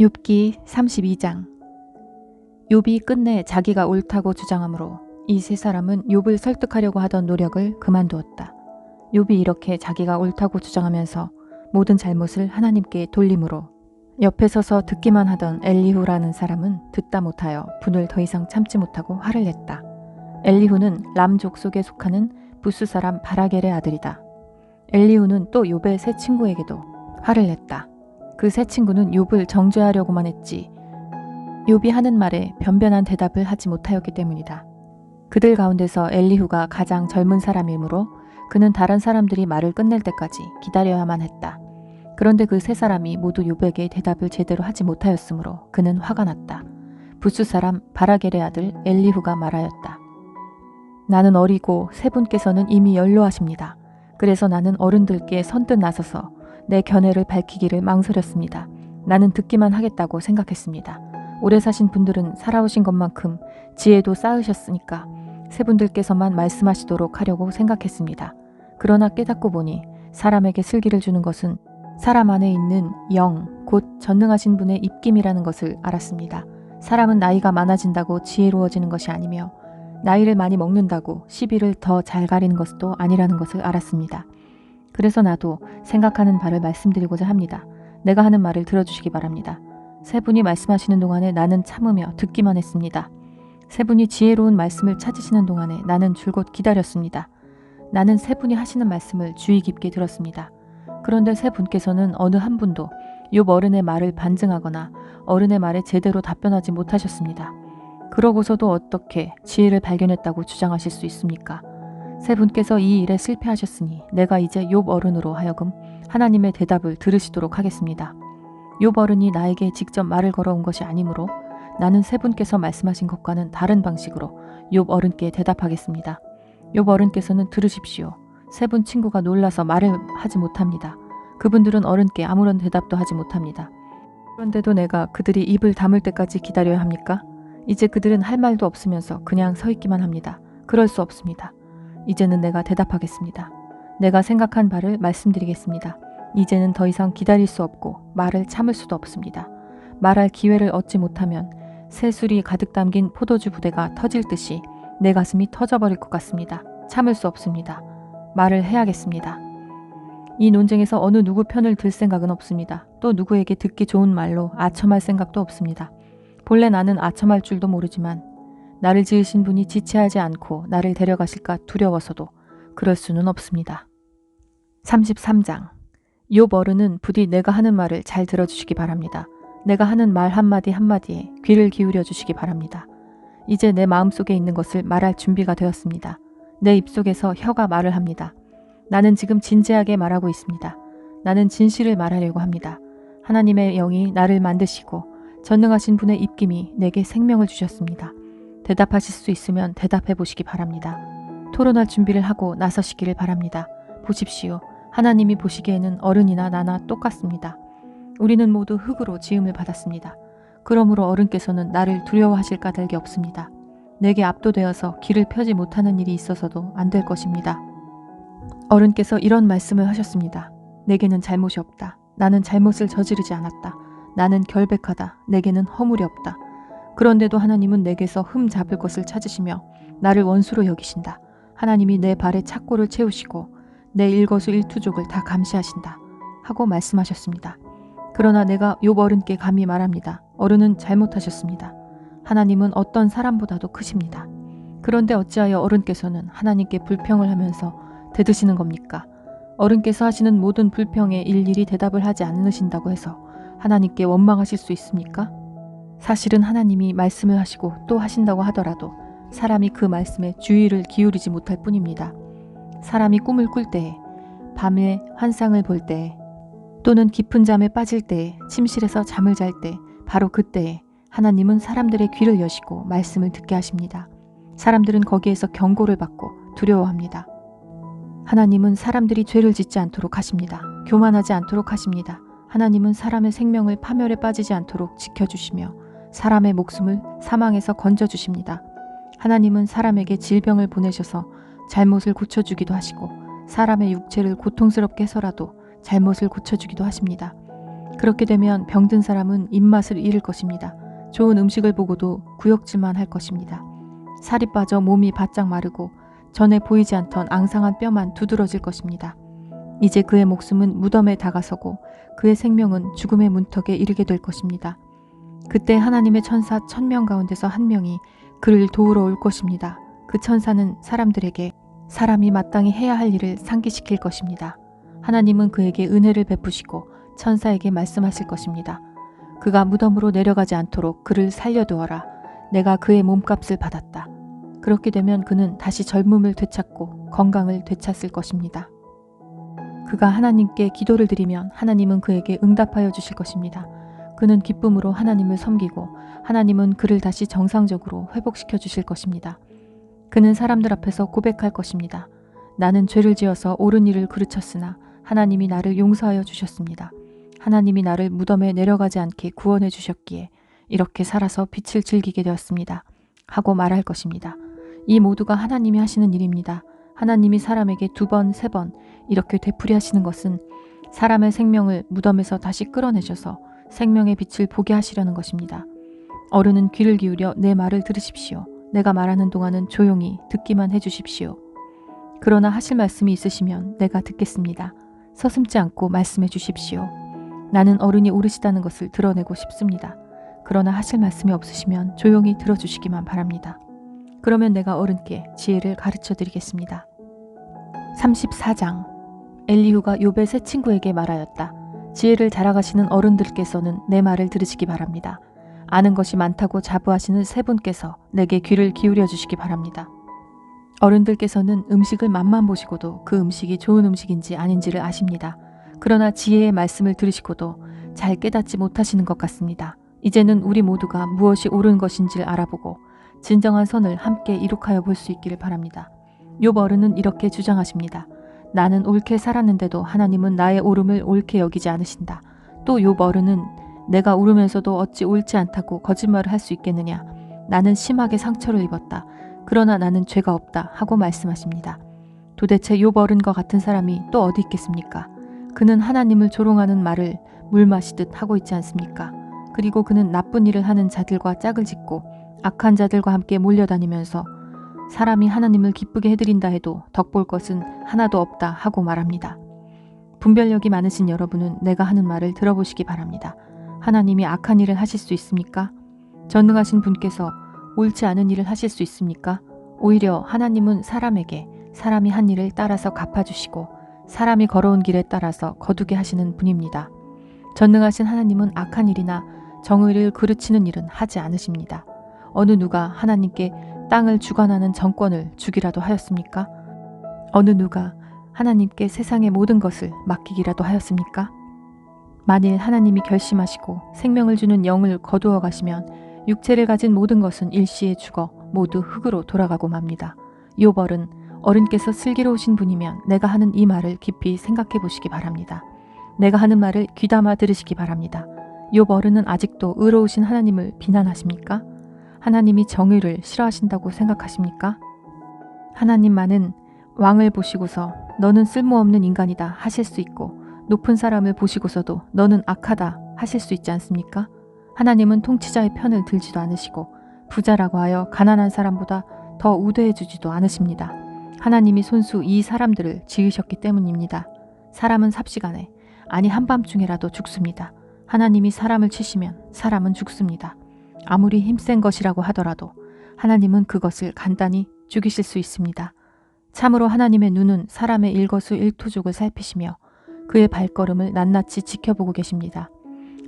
욥기 32장 욥이 끝내 자기가 옳다고 주장하므로 이 세 사람은 욥을 설득하려고 하던 노력을 그만두었다. 욥이 이렇게 자기가 옳다고 주장하면서 모든 잘못을 하나님께 돌림으로 옆에 서서 듣기만 하던 엘리후라는 사람은 듣다 못하여 분을 더 이상 참지 못하고 화를 냈다. 엘리후는 람족 속에 속하는 부스 사람 바라겔의 아들이다. 엘리후는 또 욥의 세 친구에게도 화를 냈다. 그 세 친구는 욥을 정죄하려고만 했지 욥이 하는 말에 변변한 대답을 하지 못하였기 때문이다. 그들 가운데서 엘리후가 가장 젊은 사람이므로 그는 다른 사람들이 말을 끝낼 때까지 기다려야만 했다. 그런데 그 세 사람이 모두 욥에게 대답을 제대로 하지 못하였으므로 그는 화가 났다. 부스 사람 바라겔의 아들 엘리후가 말하였다. 나는 어리고 세 분께서는 이미 연로하십니다. 그래서 나는 어른들께 선뜻 나서서 내 견해를 밝히기를 망설였습니다. 나는 듣기만 하겠다고 생각했습니다. 오래 사신 분들은 살아오신 것만큼 지혜도 쌓으셨으니까 세 분들께서만 말씀하시도록 하려고 생각했습니다. 그러나 깨닫고 보니 사람에게 슬기를 주는 것은 사람 안에 있는 영, 곧 전능하신 분의 입김이라는 것을 알았습니다. 사람은 나이가 많아진다고 지혜로워지는 것이 아니며 나이를 많이 먹는다고 시비를 더 잘 가리는 것도 아니라는 것을 알았습니다. 그래서 나도 생각하는 바를 말씀드리고자 합니다. 내가 하는 말을 들어주시기 바랍니다. 세 분이 말씀하시는 동안에 나는 참으며 듣기만 했습니다. 세 분이 지혜로운 말씀을 찾으시는 동안에 나는 줄곧 기다렸습니다. 나는 세 분이 하시는 말씀을 주의 깊게 들었습니다. 그런데 세 분께서는 어느 한 분도 욥 어른의 말을 반증하거나 어른의 말에 제대로 답변하지 못하셨습니다. 그러고서도 어떻게 지혜를 발견했다고 주장하실 수 있습니까? 세 분께서 이 일에 실패하셨으니 내가 이제 욥 어른으로 하여금 하나님의 대답을 들으시도록 하겠습니다. 욥 어른이 나에게 직접 말을 걸어온 것이 아니므로 나는 세 분께서 말씀하신 것과는 다른 방식으로 욥 어른께 대답하겠습니다. 욥 어른께서는 들으십시오. 세 분 친구가 놀라서 말을 하지 못합니다. 그분들은 어른께 아무런 대답도 하지 못합니다. 그런데도 내가 그들이 입을 다물 때까지 기다려야 합니까? 이제 그들은 할 말도 없으면서 그냥 서 있기만 합니다. 그럴 수 없습니다. 이제는 내가 대답하겠습니다. 내가 생각한 바를 말씀드리겠습니다. 이제는 더 이상 기다릴 수 없고 말을 참을 수도 없습니다. 말할 기회를 얻지 못하면 새술이 가득 담긴 포도주 부대가 터질 듯이 내 가슴이 터져버릴 것 같습니다. 참을 수 없습니다. 말을 해야겠습니다. 이 논쟁에서 어느 누구 편을 들 생각은 없습니다. 또 누구에게 듣기 좋은 말로 아첨할 생각도 없습니다. 본래 나는 아첨할 줄도 모르지만 나를 지으신 분이 지체하지 않고 나를 데려가실까 두려워서도 그럴 수는 없습니다. 33장 욥 어른은 부디 내가 하는 말을 잘 들어주시기 바랍니다. 내가 하는 말 한마디 한마디에 귀를 기울여 주시기 바랍니다. 이제 내 마음속에 있는 것을 말할 준비가 되었습니다. 내 입속에서 혀가 말을 합니다. 나는 지금 진지하게 말하고 있습니다. 나는 진실을 말하려고 합니다. 하나님의 영이 나를 만드시고 전능하신 분의 입김이 내게 생명을 주셨습니다. 대답하실 수 있으면 대답해 보시기 바랍니다. 토론할 준비를 하고 나서시기를 바랍니다. 보십시오. 하나님이 보시기에는 어른이나 나나 똑같습니다. 우리는 모두 흙으로 지음을 받았습니다. 그러므로 어른께서는 나를 두려워하실 까닭이 없습니다. 내게 압도되어서 길을 펴지 못하는 일이 있어서도 안 될 것입니다. 어른께서 이런 말씀을 하셨습니다. 내게는 잘못이 없다. 나는 잘못을 저지르지 않았다. 나는 결백하다. 내게는 허물이 없다. 그런데도 하나님은 내게서 흠 잡을 것을 찾으시며 나를 원수로 여기신다. 하나님이 내 발에 착고를 채우시고 내 일거수 일투족을 다 감시하신다. 하고 말씀하셨습니다. 그러나 내가 욥 어른께 감히 말합니다. 어른은 잘못하셨습니다. 하나님은 어떤 사람보다도 크십니다. 그런데 어찌하여 어른께서는 하나님께 불평을 하면서 대드시는 겁니까? 어른께서 하시는 모든 불평에 일일이 대답을 하지 않으신다고 해서 하나님께 원망하실 수 있습니까? 사실은 하나님이 말씀을 하시고 또 하신다고 하더라도 사람이 그 말씀에 주의를 기울이지 못할 뿐입니다. 사람이 꿈을 꿀 때에, 밤에 환상을 볼 때에, 또는 깊은 잠에 빠질 때에, 침실에서 잠을 잘 때, 바로 그때에 하나님은 사람들의 귀를 여시고 말씀을 듣게 하십니다. 사람들은 거기에서 경고를 받고 두려워합니다. 하나님은 사람들이 죄를 짓지 않도록 하십니다. 교만하지 않도록 하십니다. 하나님은 사람의 생명을 파멸에 빠지지 않도록 지켜주시며 사람의 목숨을 사망에서 건져주십니다. 하나님은 사람에게 질병을 보내셔서 잘못을 고쳐주기도 하시고 사람의 육체를 고통스럽게 해서라도 잘못을 고쳐주기도 하십니다. 그렇게 되면 병든 사람은 입맛을 잃을 것입니다. 좋은 음식을 보고도 구역질만 할 것입니다. 살이 빠져 몸이 바짝 마르고 전에 보이지 않던 앙상한 뼈만 두드러질 것입니다. 이제 그의 목숨은 무덤에 다가서고 그의 생명은 죽음의 문턱에 이르게 될 것입니다. 그때 하나님의 천사 천명 가운데서 한 명이 그를 도우러 올 것입니다. 그 천사는 사람들에게 사람이 마땅히 해야 할 일을 상기시킬 것입니다. 하나님은 그에게 은혜를 베푸시고 천사에게 말씀하실 것입니다. 그가 무덤으로 내려가지 않도록 그를 살려두어라. 내가 그의 몸값을 받았다. 그렇게 되면 그는 다시 젊음을 되찾고 건강을 되찾을 것입니다. 그가 하나님께 기도를 드리면 하나님은 그에게 응답하여 주실 것입니다. 그는 기쁨으로 하나님을 섬기고 하나님은 그를 다시 정상적으로 회복시켜 주실 것입니다. 그는 사람들 앞에서 고백할 것입니다. 나는 죄를 지어서 옳은 일을 그르쳤으나 하나님이 나를 용서하여 주셨습니다. 하나님이 나를 무덤에 내려가지 않게 구원해 주셨기에 이렇게 살아서 빛을 즐기게 되었습니다. 하고 말할 것입니다. 이 모두가 하나님이 하시는 일입니다. 하나님이 사람에게 두 번, 세 번 이렇게 되풀이 하시는 것은 사람의 생명을 무덤에서 다시 끌어내셔서 생명의 빛을 보게 하시려는 것입니다. 어른은 귀를 기울여 내 말을 들으십시오. 내가 말하는 동안은 조용히 듣기만 해 주십시오. 그러나 하실 말씀이 있으시면 내가 듣겠습니다. 서슴지 않고 말씀해 주십시오. 나는 어른이 오르시다는 것을 드러내고 싶습니다. 그러나 하실 말씀이 없으시면 조용히 들어주시기만 바랍니다. 그러면 내가 어른께 지혜를 가르쳐 드리겠습니다. 34장 엘리후가 욥의 세 친구에게 말하였다. 지혜를 자라가시는 어른들께서는 내 말을 들으시기 바랍니다. 아는 것이 많다고 자부하시는 세 분께서 내게 귀를 기울여 주시기 바랍니다. 어른들께서는 음식을 맛만 보시고도 그 음식이 좋은 음식인지 아닌지를 아십니다. 그러나 지혜의 말씀을 들으시고도 잘 깨닫지 못하시는 것 같습니다. 이제는 우리 모두가 무엇이 옳은 것인지를 알아보고 진정한 선을 함께 이룩하여 볼 수 있기를 바랍니다. 욥 어른은 이렇게 주장하십니다. 나는 옳게 살았는데도 하나님은 나의 옳음을 옳게 여기지 않으신다. 또욥 어른은 내가 울으면서도 어찌 옳지 않다고 거짓말을 할 수 있겠느냐. 나는 심하게 상처를 입었다. 그러나 나는 죄가 없다 하고 말씀하십니다. 도대체 욥 어른과 같은 사람이 또 어디 있겠습니까? 그는 하나님을 조롱하는 말을 물 마시듯 하고 있지 않습니까? 그리고 그는 나쁜 일을 하는 자들과 짝을 짓고 악한 자들과 함께 몰려다니면서 사람이 하나님을 기쁘게 해드린다 해도 덕볼 것은 하나도 없다 하고 말합니다. 분별력이 많으신 여러분은 내가 하는 말을 들어보시기 바랍니다. 하나님이 악한 일을 하실 수 있습니까? 전능하신 분께서 옳지 않은 일을 하실 수 있습니까? 오히려 하나님은 사람에게 사람이 한 일을 따라서 갚아주시고 사람이 걸어온 길에 따라서 거두게 하시는 분입니다. 전능하신 하나님은 악한 일이나 정의를 그르치는 일은 하지 않으십니다. 어느 누가 하나님께 땅을 주관하는 정권을 주기라도 하였습니까? 어느 누가 하나님께 세상의 모든 것을 맡기기라도 하였습니까? 만일 하나님이 결심하시고 생명을 주는 영을 거두어 가시면 육체를 가진 모든 것은 일시에 죽어 모두 흙으로 돌아가고 맙니다. 요벌은 어른께서 슬기로우신 분이면 내가 하는 이 말을 깊이 생각해 보시기 바랍니다. 내가 하는 말을 귀담아 들으시기 바랍니다. 욥 어른은 아직도 의로우신 하나님을 비난하십니까? 하나님이 정의를 싫어하신다고 생각하십니까? 하나님만은 왕을 보시고서 너는 쓸모없는 인간이다 하실 수 있고 높은 사람을 보시고서도 너는 악하다 하실 수 있지 않습니까? 하나님은 통치자의 편을 들지도 않으시고 부자라고 하여 가난한 사람보다 더 우대해 주지도 않으십니다. 하나님이 손수 이 사람들을 지으셨기 때문입니다. 사람은 삽시간에 아니 한밤중에라도 죽습니다. 하나님이 사람을 치시면 사람은 죽습니다. 아무리 힘센 것이라고 하더라도 하나님은 그것을 간단히 죽이실 수 있습니다. 참으로 하나님의 눈은 사람의 일거수 일투족을 살피시며 그의 발걸음을 낱낱이 지켜보고 계십니다.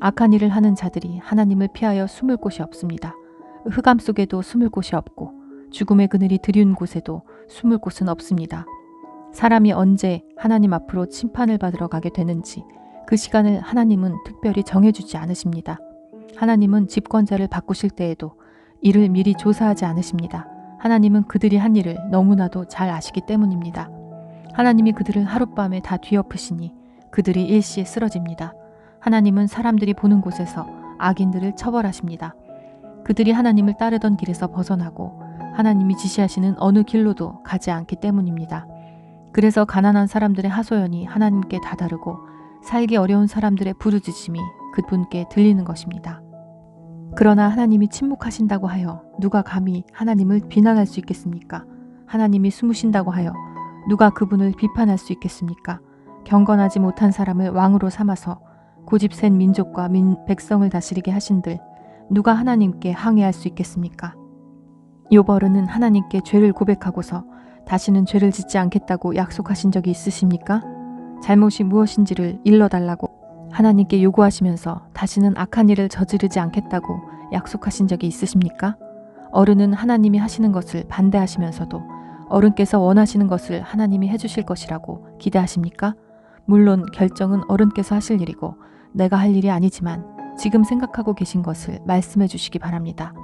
악한 일을 하는 자들이 하나님을 피하여 숨을 곳이 없습니다. 흑암 속에도 숨을 곳이 없고 죽음의 그늘이 드리운 곳에도 숨을 곳은 없습니다. 사람이 언제 하나님 앞으로 심판을 받으러 가게 되는지 그 시간을 하나님은 특별히 정해주지 않으십니다. 하나님은 집권자를 바꾸실 때에도 이를 미리 조사하지 않으십니다. 하나님은 그들이 한 일을 너무나도 잘 아시기 때문입니다. 하나님이 그들을 하룻밤에 다 뒤엎으시니 그들이 일시에 쓰러집니다. 하나님은 사람들이 보는 곳에서 악인들을 처벌하십니다. 그들이 하나님을 따르던 길에서 벗어나고 하나님이 지시하시는 어느 길로도 가지 않기 때문입니다. 그래서 가난한 사람들의 하소연이 하나님께 다다르고 살기 어려운 사람들의 부르짖음이 그분께 들리는 것입니다. 그러나 하나님이 침묵하신다고 하여 누가 감히 하나님을 비난할 수 있겠습니까? 하나님이 숨으신다고 하여 누가 그분을 비판할 수 있겠습니까? 경건하지 못한 사람을 왕으로 삼아서 고집센 민족과 민 백성을 다스리게 하신들 누가 하나님께 항의할 수 있겠습니까? 요버르는 하나님께 죄를 고백하고서 다시는 죄를 짓지 않겠다고 약속하신 적이 있으십니까? 잘못이 무엇인지를 일러달라고 하나님께 요구하시면서 다시는 악한 일을 저지르지 않겠다고 약속하신 적이 있으십니까? 어른은 하나님이 하시는 것을 반대하시면서도 어른께서 원하시는 것을 하나님이 해주실 것이라고 기대하십니까? 물론 결정은 어른께서 하실 일이고 내가 할 일이 아니지만 지금 생각하고 계신 것을 말씀해 주시기 바랍니다.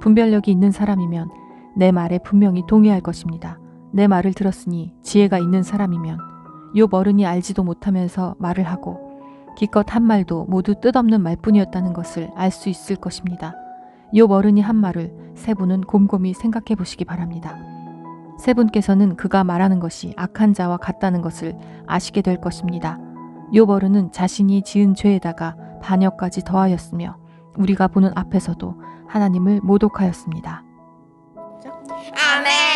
분별력이 있는 사람이면 내 말에 분명히 동의할 것입니다. 내 말을 들었으니 지혜가 있는 사람이면 요 어른이 알지도 못하면서 말을 하고 기껏 한 말도 모두 뜻없는 말뿐이었다는 것을 알 수 있을 것입니다. 요 어른이 한 말을 세 분은 곰곰이 생각해 보시기 바랍니다. 세 분께서는 그가 말하는 것이 악한 자와 같다는 것을 아시게 될 것입니다. 요 어른은 자신이 지은 죄에다가 반역까지 더하였으며 우리가 보는 앞에서도 하나님을 모독하였습니다. 아멘.